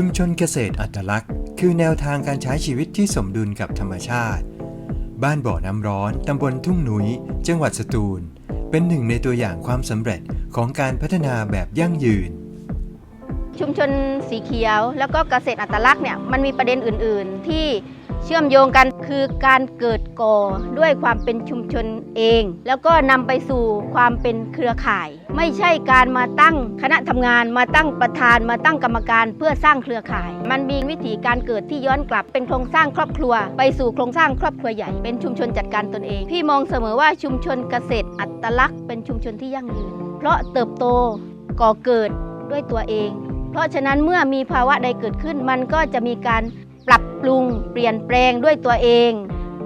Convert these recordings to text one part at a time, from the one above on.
ชุมชนเกษตรอัตลักษณ์ คือแนวทางการใช้ชีวิตที่สมดุลกับธรรมชาติ บ้านบ่อน้ำร้อน ตำบลทุ่งหนุย จังหวัดสตูล เป็นหนึ่งในตัวอย่างความสำเร็จของการพัฒนาแบบยั่งยืน ชุมชนสีเขียว แล้วก็เกษตรอัตลักษณ์เนี่ยมันมีประเด็นอื่น ๆ ที่ เชื่อมโยงกันคือการเกิดก่อด้วยความเป็นชุมชนเอง แล้วก็นำไปสู่ความเป็นเครือข่าย ไม่ใช่การมาตั้งคณะทำงาน มาตั้งประธาน มาตั้งกรรมการเพื่อสร้างเครือข่าย มันมีวิธีการเกิดที่ย้อนกลับเป็นโครงสร้างครอบครัว ไปสู่โครงสร้างครอบครัวใหญ่เป็นชุมชนจัดการตนเอง พี่มองเสมอว่าชุมชนเกษตรอัตลักษณ์เป็นชุมชนที่ยั่งยืน เพราะเติบโตก่อเกิดด้วยตัวเอง เพราะฉะนั้นเมื่อมีภาวะใดเกิดขึ้นมันก็จะมีการ ปรุง เปลี่ยนแปลงด้วยตัวเอง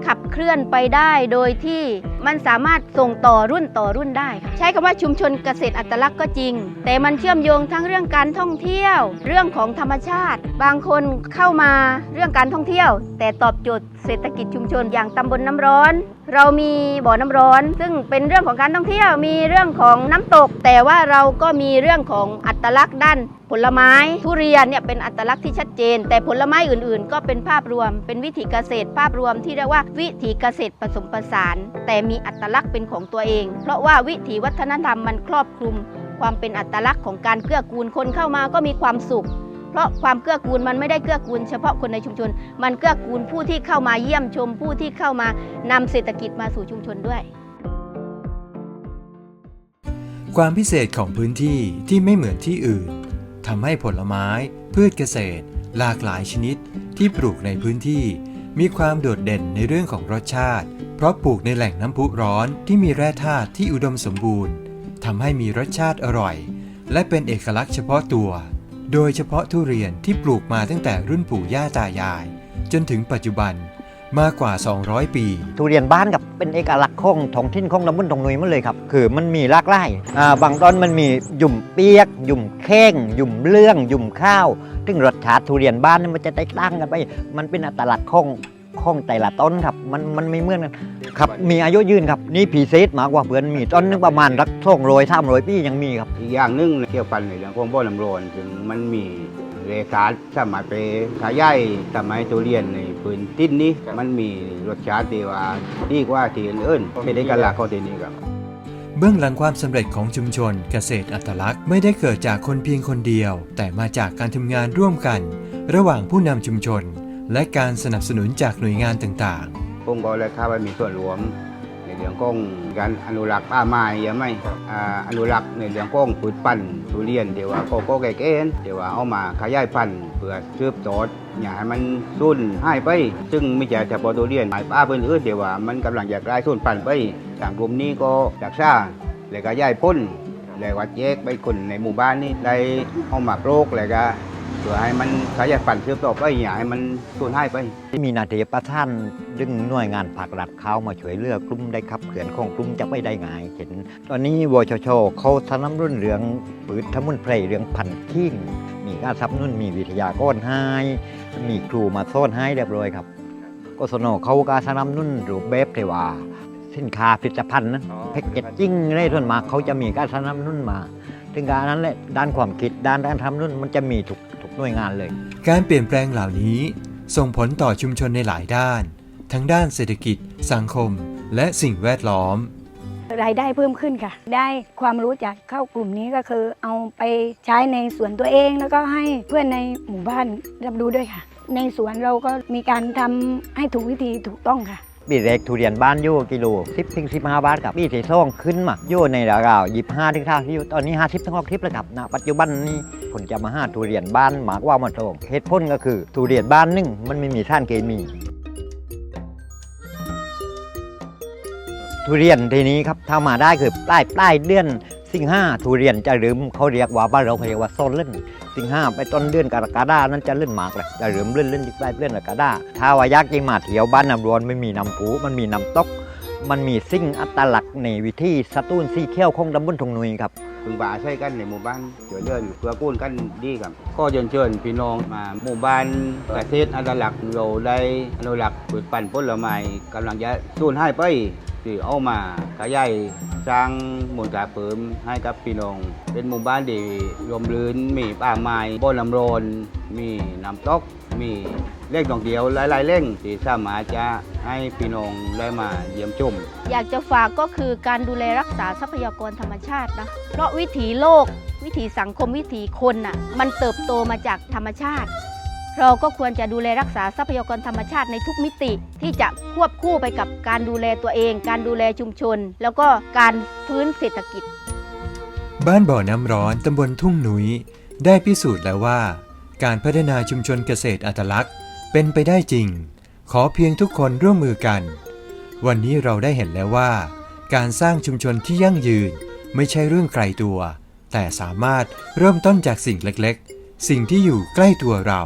ขับ เคลื่อนไปได้โดยที่มันสามารถส่งต่อรุ่นต่อรุ่นได้ค่ะใช้คำว่าชุมชนเกษตรอัตลักษณ์ก็จริง แต่มันเชื่อมโยงทั้งเรื่องการท่องเที่ยว เรื่องของธรรมชาติ บางคนเข้ามาเรื่องการท่องเที่ยว แต่ตอบโจทย์เศรษฐกิจชุมชนอย่างตำบลน้ำร้อน เรามีบ่อน้ำร้อน ซึ่งเป็นเรื่องของการท่องเที่ยวมีเรื่องของน้ำตก แต่ว่าเราก็มีเรื่องของอัตลักษณ์ด้านผลไม้ทุเรียนเนี่ยเป็นอัตลักษณ์ที่ชัดเจน แต่ผลไม้อื่นๆ ก็เป็นภาพรวม เป็นวิถีเกษตรภาพรวมที่เรียกว่าวิถีเกษตรผสมผสาน แต่มีอัตลักษณ์เป็นของตัวเอง เพราะว่าวิถีวัฒนธรรมมันครอบคลุม ความเป็นอัตลักษณ์ของการเกื้อกูลคนเข้ามาก็มีความสุข เพราะความเกื้อกูลมันไม่ได้เกื้อกูล เฉพาะคนในชุมชน มันเกื้อกูลผู้ที่เข้ามาเยี่ยมชม ผู้ที่เข้ามานำเศรษฐกิจมาสู่ชุมชนด้วย ความพิเศษของพื้นที่ที่ไม่เหมือนที่อื่นทำให้ผลไม้ พืชเกษตร หลากหลายชนิดที่ปลูกในพื้นที่ มีความโดดเด่นในเรื่องของรสชาติ เพราะปลูกในแหล่งน้ำพุร้อนที่มีแร่ธาตุที่อุดมสมบูรณ์ทำให้มีรสชาติอร่อย และเป็นเอกลักษณ์เฉพาะตัว โดยเฉพาะทุเรียนที่ปลูกมาตั้งแต่รุ่นปู่ย่าตายาย จนถึงปัจจุบัน มากกว่า 200 ปี ทุเรียนบ้านกับเป็นเอกลักษณ์ของท้องถิ่นของตำบลตรงนุยมันเลยครับ คือมันมีหลากหลายอ่าบางตอนมันมีหยุ่มเปียก หยุ่มแข้งหยุ่มเลื่อง หยุ่มข้าว ซึ่งรสชาติทุเรียนบ้านนี่มันจะแตกต่างกันไป มันเป็นอัตลักษณ์ของของแต่ละต้นครับ มันมันไม่เหมือนกันครับ มีอายุยืนครับ นี่ผีเซตมากกว่าเพื่อนมีต้นนึงประมาณรักท่องโรยท่ามโรยปียังมีครับ อีกอย่างหนึงเกี่ยวกันในเรื่องของบ่อน้ำร้อนถึงมันมี เรสารสมัยไปขายใหญ่สมัยตัวเรียนในพื้นที่นี้มันมีรสชาติที่ว่าดีกว่าที่อื่นๆเป็นเอกลักษณ์ของที่นี่ครับเบื้องหลังความสำเร็จของชุมชนเกษตรอัตลักษณ์ไม่ได้เกิดจากคนเพียงคนเดียว แต่มาจากการทำงานร่วมกัน ระหว่างผู้นำชุมชน และการสนับสนุนจากหน่วยงานต่างๆ ผมก็เลยเข้าไปมีส่วนรวมใน เรื่องของการอนุรักษ์ป่าไม้ยังไม่อ่าอนุรักษ์ในเรื่องของพืชพันธุ์ทุเรียนเดี๋ยวว่าโกโก้แก่เกนเดี๋ยวว่าเอามาขยายพันธุ์เพื่อสืบทอดอย่าให้มันสูญหายไป ซึ่งไม่ใช่เฉพาะทุเรียนหมายป้าเพื่อนอื่นเดี๋ยวว่ามันกำลังจะกลายสูญพันธุ์ไปทางกลุ่มนี้ก็รักษาแล้วก็ย้ายพ้นแล้วก็แยกไปคนในหมู่บ้านนี่ได้เอามาปลูกแล้วก็ เพื่อให้มันขยายพันธุ์สืบต่อไปอย่าให้มันสูญหายไป ที่มีนาทีประท่านดึงหน่วยงานภาครัฐเข้ามาช่วยเหลือกลุ่มได้ขับเขือนของกลุ่มจะไม่ได้ง่ายเห็น ตอนนี้วชชเขาสนับสนุนเรื่องปืนทมุนไพรเรื่องพันธุ์ขิงมีการสนับสนุนมีวิทยากรให้มีครูมาสอนให้เรียบร้อยครับกศนเขาก็สนับสนุนรูปแบบเทว่าสินค้าผลิตภัณฑ์นะแพ็กเกจจิ้งในส่วนมากเขาจะมีการสนับสนุนมา ถึงการนั้นแหละด้านความคิดด้านการทำนุ่นมันจะมีทุกทุก หน่วยงานเลย การเปลี่ยนแปลงเหล่านี้ ส่งผลต่อชุมชนในหลายด้าน ทั้งด้านเศรษฐกิจ สังคม และสิ่งแวดล้อม รายได้เพิ่มขึ้นค่ะ ได้ความรู้จากเข้ากลุ่มนี้ก็คือเอาไปใช้ในสวนตัวเอง แล้วก็ให้เพื่อนในหมู่บ้านรับรู้ด้วยค่ะ ในสวนเราก็มีการทำให้ถูกวิธีถูกต้องค่ะปีแรกทุเรียนบ้านอยู่กิโล10ถึง15 บาทกับปีที่สองขึ้นมาอยู่ในราคา25ถึง30อยู่ตอนนี้ 50ถึง60แล้วครับณปัจจุบันนี้ คนจะมาหาทุเรียนบ้านหมากว่ามาโตงเหตุผลก็คือ ทุเรียนบ้านนึงมันไม่มีท่านเคมี ทุเรียนทีนี้ครับถ้ามาได้คือปลายปลายเดือนสิงห้าทุเรียนจะเริ่มเขาเรียกว่าบ้านเราเรียกว่าโซนเล่นสิงห้าไปต้นเดือนกรกฎานั้นจะเล่นหมากเลยจะเริ่มเล่นเล่นที่ปลายเดือนกรกฎาถ้าว่ายักษ์ที่มาเที่ยวบ้านน้ำรวนไม่มีน้ำผูมันมีน้ำตกมันมีสิ่งอัตลักษณ์ในวิธีสตูนสีเขี้ยวของตำบลทงนุยครับ พึงป่าใช้กันในหมู่บ้านช่วยเดินเพื่อกู้นกันดีครับก็เชิญเชิญพี่น้องมาหมู่บ้านเกษตรอัตลักเราได้อนุรักษ์พืชพันผลไม้กำลังจะสูญหายไปที่เอามาขยายสร้างมูลค่าเพิ่มให้กับพี่น้อง เป็นหมู่บ้านที่รวมรื่นมีป่าไม้บ่อน้ำรอนมีน้ำตก มีเล่งท่องเที่ยวหลายๆเล่งที่สามารถจะให้พี่น้องได้มาเยี่ยมชมอยากจะฝากก็คือการดูแลรักษาทรัพยากรธรรมชาตินะเพราะวิถีโลก วิถีสังคมวิถีคนน่ะมันเติบโตมาจากธรรมชาติ เราก็ควรจะดูแลรักษาทรัพยากรธรรมชาติในทุกมิติที่จะควบคู่ไปกับการดูแลตัวเอง การดูแลชุมชน แล้วก็การฟื้นเศรษฐกิจ บ้านบ่อน้ำร้อนตำบลทุ่งหนุย ได้พิสูจน์แล้วว่า การพัฒนาชุมชนเกษตรอัตลักษณ์ เป็นไปได้จริง ขอเพียงทุกคนร่วมมือกัน วันนี้เราได้เห็นแล้วว่า การสร้างชุมชนที่ยั่งยืนไม่ใช่เรื่องไกลตัว แต่สามารถเริ่มต้นจากสิ่งเล็กๆ สิ่งที่อยู่ใกล้ตัวเรา